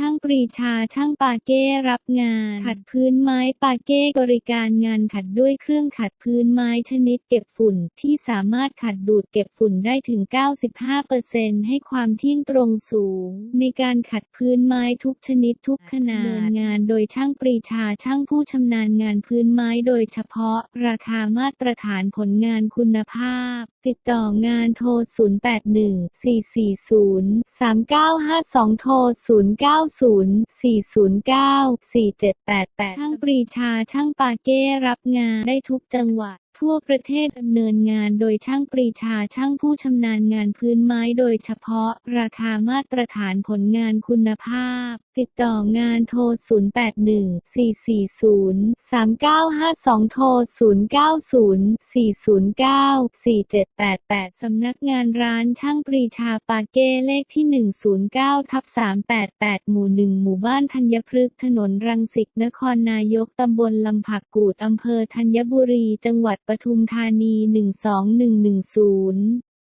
ช่างปรีชาช่างปาเก้รับงาน ขัดพื้นไม้ปาเก้บริการงานขัดด้วยเครื่องขัดพื้นไม้ชนิดเก็บฝุ่นที่สามารถขัดดูดเก็บฝุ่นได้ถึง 95%ให้ความเที่ยงตรงสูง ในการขัดพื้นไม้ทุกชนิดทุกขนาดเนินงานโดยช่างปรีชาช่างผู้ชำนาญงานพื้นไม้โดยเฉพาะ ราคามาตรฐานผลงานคุณภาพ ติดต่องานโทร 081-440-3952 โทร 090-409-4788 ช่างปรีชาช่างปาเก้รับงานได้ทุกจังหวัด ทั่วประเทศดำเนินงานโดยช่างปรีชาช่างผู้ชำนาญงานพื้นไม้โดยเฉพาะ ราคามาตรฐานผลงานคุณภาพ ติดต่องานโทร 081-440-3952 โทร 090-409-4788 สำนักงานร้านช่างปรีชาปาเก้เลขที่ 109ทับ388 หมู่ 1 หมู่บ้านธัญพฤกษ์ถนนรังสิตนครนายกตำบลลำผักกูดอำเภอธัญบุรีจังหวัดปทุมธานี 12110